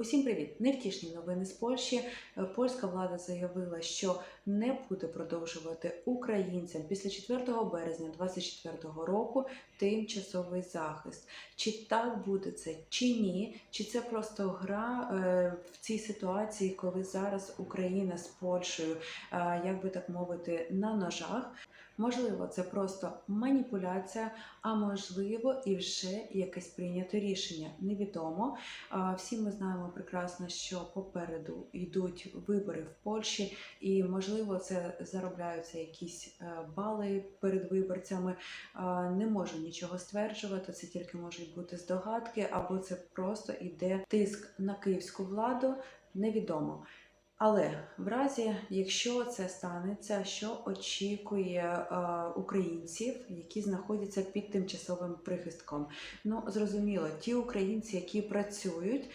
Усім привіт! Невтішні новини з Польщі. Е, Польська влада заявила, що не буде продовжувати українцям після 4 березня 2024 року тимчасовий захист. Чи так буде це, чи ні? Чи це просто гра е, в цій ситуації, коли зараз Україна з Польщею, е, як би так мовити, на ножах? Можливо, це просто маніпуляція, а можливо, і вже якесь прийнято рішення. Невідомо. Всі ми знаємо прекрасно, що попереду йдуть вибори в Польщі, і можливо, це заробляються якісь е, бали перед виборцями. Не можу нічого стверджувати, це тільки можуть бути здогадки, або це просто іде тиск на київську владу. Невідомо. Але в разі, якщо це станеться, що очікує е, українців, які знаходяться під тимчасовим прихистком? Ну зрозуміло, ті українці, які працюють, е,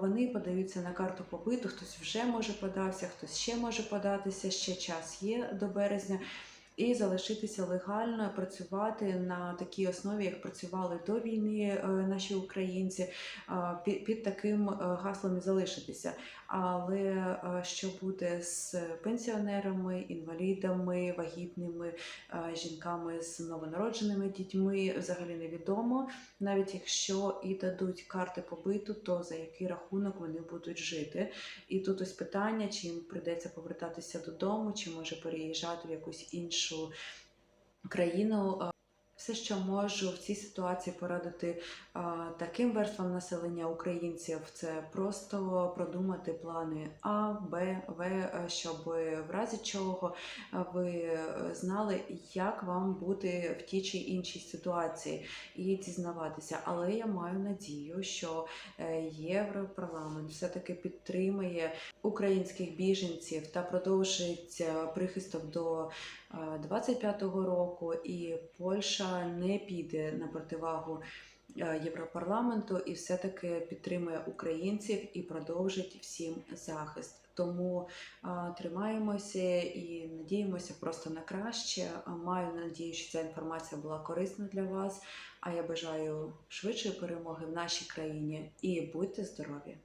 вони подаються на карту побиту. Хтось вже може подався, хтось ще може податися. Ще час є до березня. І залишитися легально працювати на такій основі, як працювали до війни е, наші українці, під, таким е, гаслом і залишитися. Але е, що буде з пенсіонерами, інвалідами, вагітними жінками з новонародженими дітьми, взагалі невідомо. Навіть якщо і дадуть карти побиту, то за який рахунок вони будуть жити. І тут ось питання, чи їм прийдеться повертатися додому, чи може переїжджати в якусь іншу країну. Е, Все, що можу в цій ситуації порадити а, таким верствам населення українців, це просто продумати плани А, Б, В, е, щоб в разі чого е, ви е, знали, як вам бути в тій чи іншій ситуації і дізнаватися. Але я маю надію, що е, Європарламент все-таки підтримує українських біженців та продовжить е, прихисток до е, 25-го року, і Польща не піде на противагу е, Європарламенту і все-таки підтримує українців і продовжить всім захист. Тому тримаємося і надіємося просто на краще. Маю надію, що ця інформація була корисна для вас. А я бажаю швидшої перемоги в нашій країні і будьте здорові!